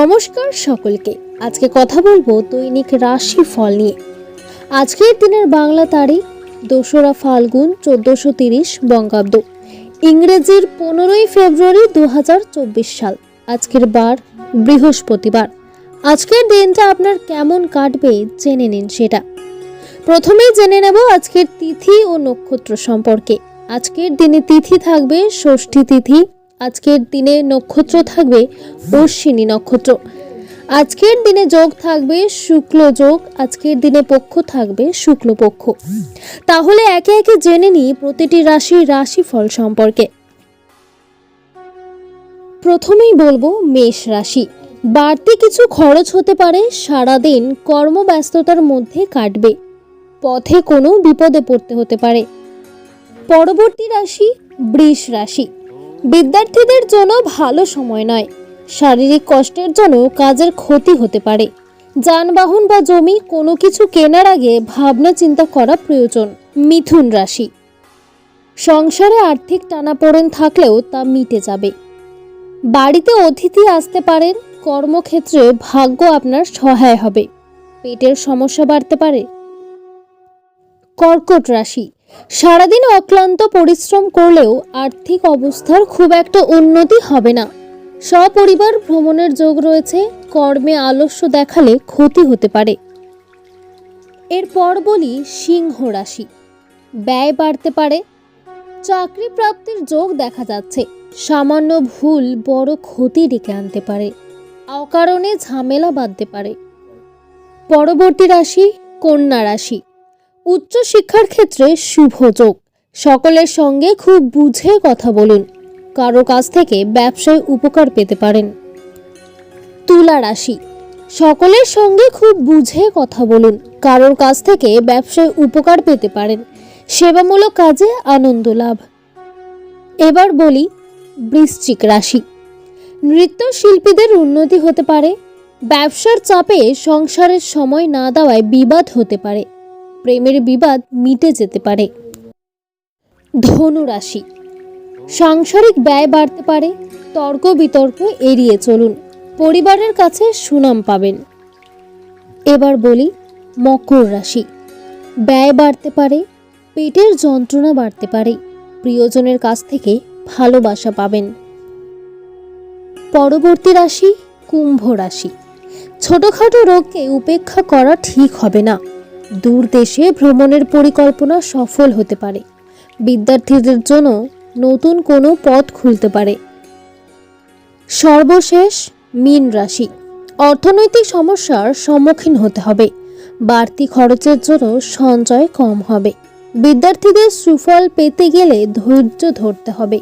নমস্কার সকলকে। আজকে কথা বলব দৈনিক রাশি ফল নিয়ে। আজকের দিনের বাংলা তারিখ, দোসরা ফাল্গুন, চোদ্দোশো তিরিশ বঙ্গাব্দ। ইংরেজির পনেরোই ফেব্রুয়ারি দু হাজার চব্বিশ সাল, আজকের বার বৃহস্পতিবার। আজকের দিনটা আপনার কেমন কাটবে জেনে নিন সেটা। প্রথমেই জেনে নেব আজকের তিথি ও নক্ষত্র সম্পর্কে। আজকের দিনে তিথি থাকবে ষষ্ঠী তিথি আজকের দিনে নক্ষত্র থাকবে অশ্বিনী নক্ষত্র। আজকের দিনে যোগ থাকবে শুক্ল যোগ, আজকের দিনে পক্ষ থাকবে শুক্লপক্ষ। তাহলে একে একে জেনে নিই প্রতিটি রাশির রাশিফল সম্পর্কে। প্রথমেই বলব মেষ রাশি। বাড়তি কিছু খরচ হতে পারে, সারাদিন কর্মব্যস্ততার মধ্যে কাটবে। পথে কোনো বিপদে পড়তে হতে পারে। পরবর্তী রাশি বৃষ রাশি। বিদ্যার্থীদের জন্য ভালো সময় নয়। শারীরিক কষ্টের জন্য কাজের ক্ষতি হতে পারে। যানবাহন বা জমি কোনো কিছু কেনার আগে ভাবনা চিন্তা করা প্রয়োজন, মিথুন রাশি। সংসারে আর্থিক টানাপোড়েন থাকলেও তা মিটে যাবে। বাড়িতে অতিথি আসতে পারেন, কর্মক্ষেত্রে ভাগ্য আপনার সহায় হবে। পেটের সমস্যা বাড়তে পারে। কর্কট রাশি। সারাদিন অক্লান্ত পরিশ্রম করলেও আর্থিক অবস্থার খুব একটা উন্নতি হবে না। সপরিবার ভ্রমণের যোগ রয়েছে, কর্মে আলস্য দেখালে ক্ষতি হতে পারে। এরপর বলি সিংহ রাশি। ব্যয় বাড়তে পারে, চাকরি প্রাপ্তির যোগ দেখা যাচ্ছে। সামান্য ভুল বড় ক্ষতি ডেকে আনতে পারে, অকারণে ঝামেলা বাঁধতে পারে। পরবর্তী রাশি কন্যা রাশি। উচ্চ শিক্ষার ক্ষেত্রে শুভ যোগ। সকলের সঙ্গে খুব বুঝে কথা বলুন। কারও কাছ থেকে ব্যবসায় উপকার পেতে পারেন। তুলা রাশি। সকলের সঙ্গে খুব বুঝে কথা বলুন। কারোর কাছ থেকে ব্যবসায় উপকার পেতে পারেন। সেবামূলক কাজে আনন্দ লাভ। এবার বলি, বৃশ্চিক রাশি। নৃত্যশিল্পীদের উন্নতি হতে পারে। ব্যবসার চাপে সংসারের সময় না দেওয়ায় বিবাদ হতে পারে। প্রেমের বিবাদ মিটে যেতে পারে। ধনু রাশি সাংসারিক ব্যয় বাড়তে পারে তর্ক বিতর্ক এড়িয়ে চলুন, পরিবারের কাছে সুনাম পাবেন। এবার বলি, মকর রাশি। ব্যয় বাড়তে পারে, পেটের যন্ত্রণা বাড়তে পারে, প্রিয়জনের কাছ থেকে ভালোবাসা পাবেন। পরবর্তী রাশি, কুম্ভ রাশি। ছোটখাটো রোগকে উপেক্ষা করা ঠিক হবে না। দূর দেশে ভ্রমণের পরিকল্পনা সফল হতে পারে। বিদ্যার্থীদের জন্য নতুন কোনো পথ খুলতে পারে। সর্বশেষ মীন রাশি। অর্থনৈতিক সমস্যার সম্মুখীন হতে হবে। বাড়তি খরচের জন্য সঞ্চয় কম হবে। বিদ্যার্থীদের সুফল পেতে গেলে ধৈর্য ধরতে হবে।